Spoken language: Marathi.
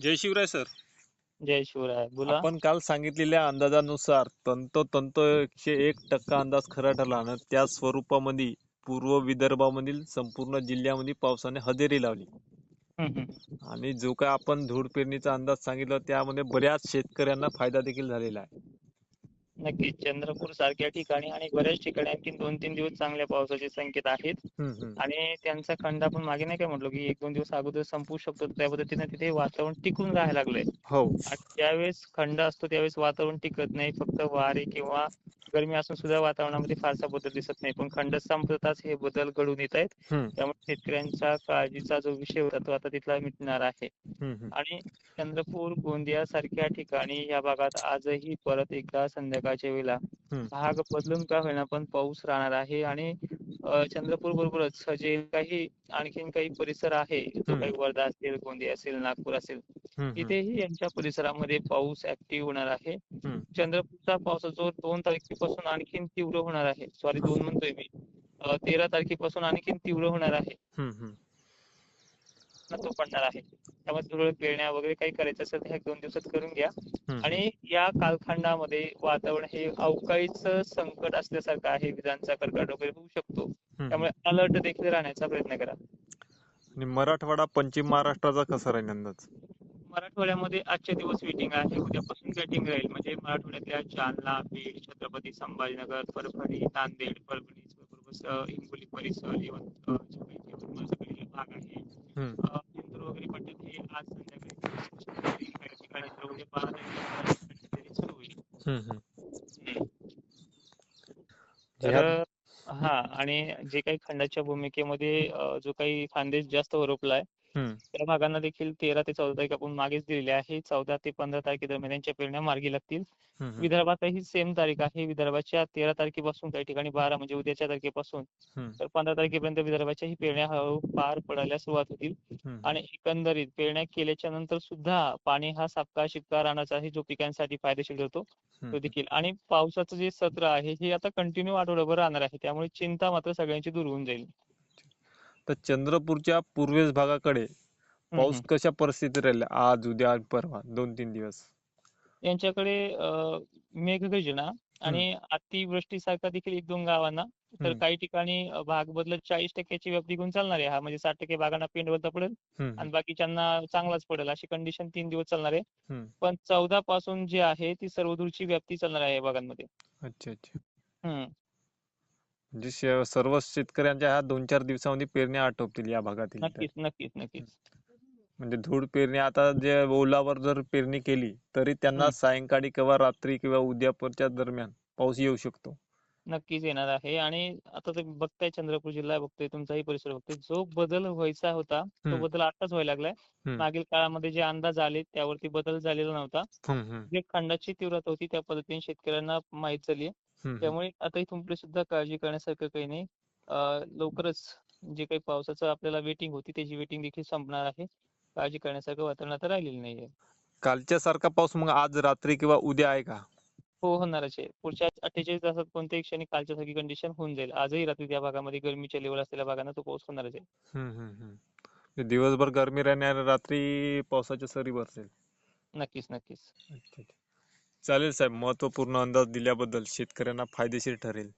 जय शिवराय सर. जय शिवराय बोला. आपण काल सांगितलेल्या अंदाजानुसार तंतोतंत एकशे एक टक्का अंदाज खरा ठरला आणि त्या स्वरूपामध्ये पूर्व विदर्भामधील संपूर्ण जिल्ह्यामध्ये पावसाने हजेरी लावली. आणि जो काय आपण धूळ पेरणीचा अंदाज सांगितला त्यामध्ये बऱ्याच शेतकऱ्यांना फायदा देखील झालेला आहे. नक्कीच. चंद्रपूर सारख्या ठिकाणी आणि बऱ्याच ठिकाणी आणखी दोन तीन दिवस चांगल्या पावसाचे संकेत आहेत. आणि त्यांचा खंड आपण मागे नाही काय म्हटलो की एक दोन दिवस अगोदर संपू शकतो. त्या पद्धतीने तिथे वातावरण टिकून राहायला लागलंय. हो. आणि ज्यावेळेस खंड असतो त्यावेळेस वातावरण टिकत नाही. फक्त वारे किंवा गरमी असून सुद्धा वातावरणामध्ये फारसा बदल दिसत नाही. पण खंड संपताच हे बदल घडून येत आहेत. त्यामुळे शेतकऱ्यांच्या काळजीचा जो विषय होता तो आता तिथला मिटणार आहे. आणि चंद्रपूर गोंदिया सारख्या ठिकाणी या भागात आजही परत एकदा संध्याकाळच्या वेळेला. भाग बदलून का होईना पण पाऊस राहणार आहे आणि चंद्रपूर बरोबरच जे काही आणखीन काही परिसर आहे जो. काही वर्धा असेल गोंदिया असेल नागपूर असेल. तिथेही यांच्या परिसरामध्ये पाऊस ऍक्टिव्ह होणार आहे. चंद्रपूरचा पावसाचा जोर दोन तारखेपासून आणखीन तीव्र होणार आहे सॉरी दोन म्हणतोय मी तेरा तारखेपासून आणखीन तीव्र होणार आहे तो पडणार आहे. त्यामुळे तुरळक पेरण्या वगैरे काही करायचं असेल तर ह्या दोन दिवसात करून घ्या. आणि या कालखंडामध्ये वातावरण हे अवकाळीच संकट असल्यासारखं आहे. विजांचा कडकड वगैरे होऊ शकतो. त्यामुळे अलर्ट देखील राहण्याचा प्रयत्न करा. आणि मराठवाडा पश्चिम महाराष्ट्राचा कसा राहील अंदाज? मराठवाड्यामध्ये आजचे दिवस वेटिंग आहे. उद्यापासून वेटिंग राहील. म्हणजे मराठवाड्यातल्या जालना बीड छत्रपती संभाजीनगर परभणी नांदेड परभणी हिंगोली परिसर यवतमाळ भाग आहे वगैरे हे आज संध्याकाळी बारा सुरू होईल. तर हा आणि जे काही खंडाच्या भूमिकेमध्ये जो काही खानदेश जास्त ओरपलाय हम्म. त्या भागांना देखील तेरा ते चौदा तारीख आपण मागेच दिलेली आहे चौदा ते पंधरा तारखेदरम्यान यांच्या पेरण्या मार्गी लागतील हम्म, हम्म. विदर्भातही सेम तारीख आहे विदर्भाच्या तेरा तारखेपासून काही ठिकाणी बारा म्हणजे उद्याच्या तारखेपासून. तर पंधरा तारखेपर्यंत विदर्भाच्या ही पेरण्या हळूहळू पार पडायला सुरुवात होतील. आणि एकंदरीत पेरण्या केल्याच्यानंतर सुद्धा पाणी हा सापका शिपका राहण्याचा आहे जो पिकांसाठी फायदेशीर ठरतो तो. देखील आणि पावसाचं जे सत्र आहे हे आता कंटिन्यू आठवडाभर राहणार आहे त्यामुळे चिंता मात्र सगळ्यांची दूर होऊन जाईल तर चंद्रपूरच्या पूर्वेस भागाकडे पाऊस. कशा परिस्थितीत राहील आज उद्या परवा दोन तीन दिवस यांच्याकडे मेघगर्जना आणि अतिवृष्टीसारखा देखील एक दोन गावांना तर. काही ठिकाणी भाग बदलत चाळीस टक्क्याची व्याप्ती घेऊन चालणार आहे हा म्हणजे साठ टक्के भागांना पेंडवलता पडेल. आणि बाकीच्यांना चांगलाच पडेल अशी कंडिशन तीन दिवस चालणार आहे. पण चौदा पासून जे आहे ती सर्वदूरची व्याप्ती चालणार आहे या भागांमध्ये अच्छा अच्छा हम्म. म्हणजे शे- सर्व शेतकऱ्यांच्या ह्या दोन चार दिवसामध्ये पेरण्या आटोपतील या भागातील तर. नक्कीच नक्कीच नक्कीच म्हणजे धूळ पेरणी आता जे ओलावर जर पेरणी केली तरी त्यांना हम्म. सायंकाळी किंवा रात्री किंवा उद्यापरच्या दरम्यान पाऊस येऊ शकतो नक्कीच येणार आहे. आणि आता तुम्ही बघताय चंद्रपूर जिल्हा बघतोय तुमचाही परिसर बघतोय. जो बदल व्हायचा होता तो. बदल आताच व्हायला लागलाय. मागील काळामध्ये जे अंदाज आले त्यावरती बदल झालेला नव्हता. जे खंडाची तीव्रता होती त्या पद्धतीने शेतकऱ्यांना माहीत झाली. त्यामुळे आता इथून पुढे सुद्धा काळजी करण्यासारखं काही नाही. लवकरच जे काही पावसाचं आपल्याला वेटिंग होती त्याची वेटिंग देखील संपणार आहे. काळजी करण्यासारखं वातावरण आता राहिलेलं नाहीये. कालच्या सारखा पाऊस मग आज रात्री किंवा उद्या आहे का? हो होणारच आहे. पुढच्या अठ्ठेचाळीस तासात कोणत्याही क्षणी कालच्या सारखी कंडिशन होऊन जाईल. आजही रात्री त्या भागामध्ये गरमीच्या लेवल असलेल्या भागांना तो पाऊस होणारच आहे. हम्म, हम्म, हम्म. दिवसभर गरमी राहणार रात्री पावसाच्या सरी बरसेल नक्कीच नक्कीच. अच्छा. चालेल साहेब महत्त्वपूर्ण अंदाज दिल्याबद्दल शेतकऱ्यांना फायदेशीर ठरेल.